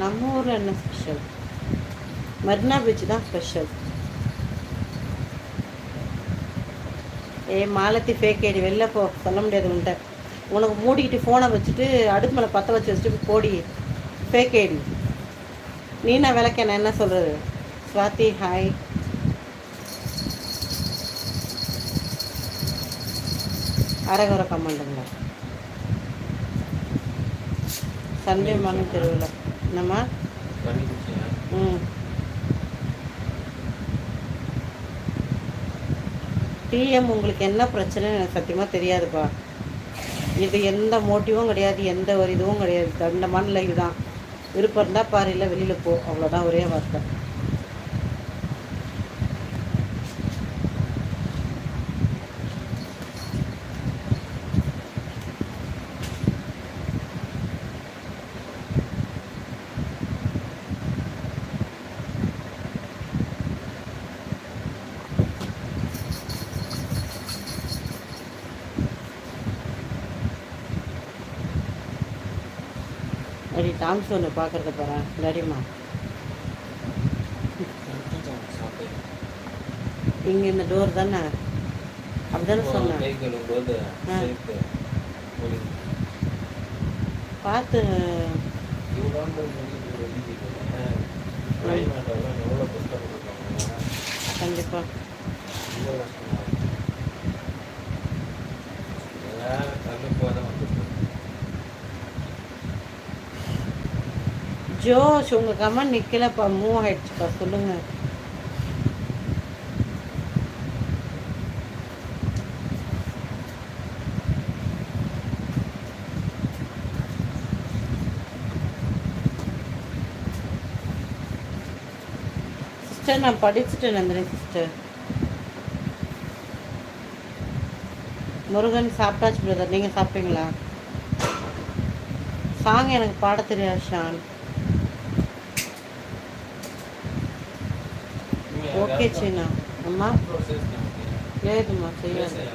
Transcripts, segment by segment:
நம்ம ஊரில் என்ன ஸ்பெஷல் மர்னா பீச் தான் ஸ்பெஷல் ஏ மாலத்தி ஃபேக் ஐடி வெளில போ சொல்ல முடியாது உன்ட்ட உனக்கு மூடிக்கிட்டு ஃபோனை வச்சுட்டு அடுப்பு மேலே பற்ற வச்சு வச்சுட்டு போடி. Fake ID. நீ நான் விளக்க நான் என்ன சொல்கிறது ஸ்வாதி ஹாய் அரகுர கமாண்டுங்களா சண்டே மார்னிங் தெருவில். என்னம்மா ம். டிஎம் உங்களுக்கு என்ன பிரச்சனைன்னு எனக்கு சத்தியமாக தெரியாதுப்பா. இது எந்த மோட்டிவும் கிடையாது எந்த ஒரு இதுவும் கிடையாது. தண்டமான லைவ் தான். விருப்பம் இருந்தால் பாரு இல்லை வெளியில் போ. அவ்வளோதான் ஒரே வார்த்தை. அடி டாம்ஸ் ஒன்று பார்க்குறத நடிமா சாப்பிட்டு இங்கே இந்த டோர் தானே? அப்படிதானே சொன்னேன். பார்த்து. கண்டிப்பாக ஜோஷ் உங்கள் கமெண்ட் நிற்கலப்பா மூவ் ஆயிடுச்சுப்பா சொல்லுங்கள் சிஸ்டர் நான் படிச்சுட்டேன் நந்தினி சிஸ்டர் முருகன் சாப்பிட்டாச்சு பிரதர் நீங்கள் சாப்பிட்டீங்களா? சாங் எனக்கு பாட தெரியாது ஷான். ఓకే చీనా అమ్మా లేదమ్మా చెయ్యాలి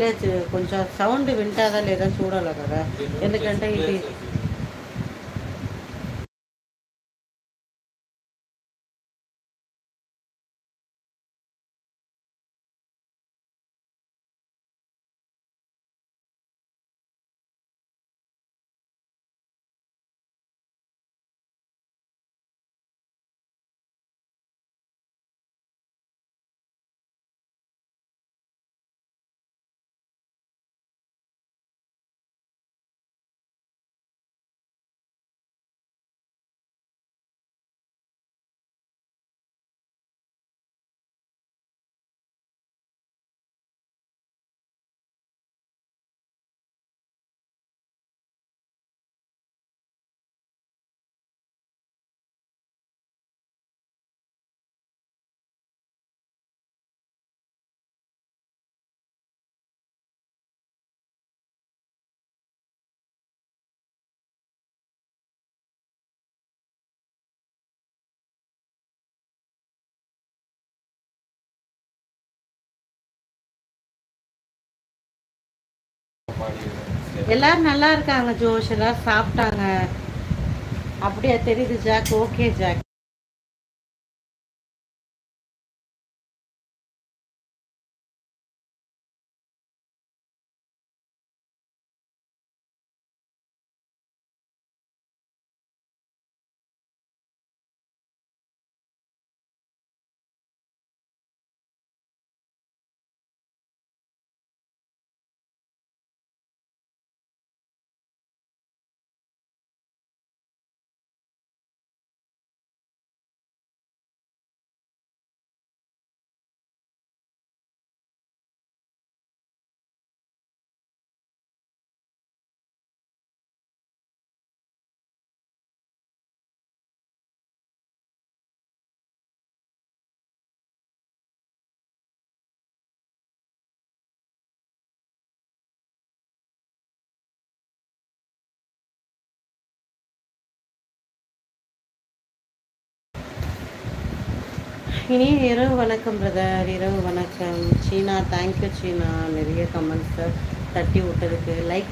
లేదు కొంచెం సౌండ్ వింటాదా లేదా చూడాలి కదా ఎందుకంటే ఇది எல்லாரும் நல்லா இருக்காங்க ஜோஷ் எல்லாரும் சாப்பிட்டாங்க. அப்படியா தெரியுது ஜாக்? Okay jack. இனி இரவு வணக்கம் பிரதர் இரவு வணக்கம். Seena thank you Seena. நிறைய கமெண்ட்ஸை தட்டி விட்டதுக்கு லைக்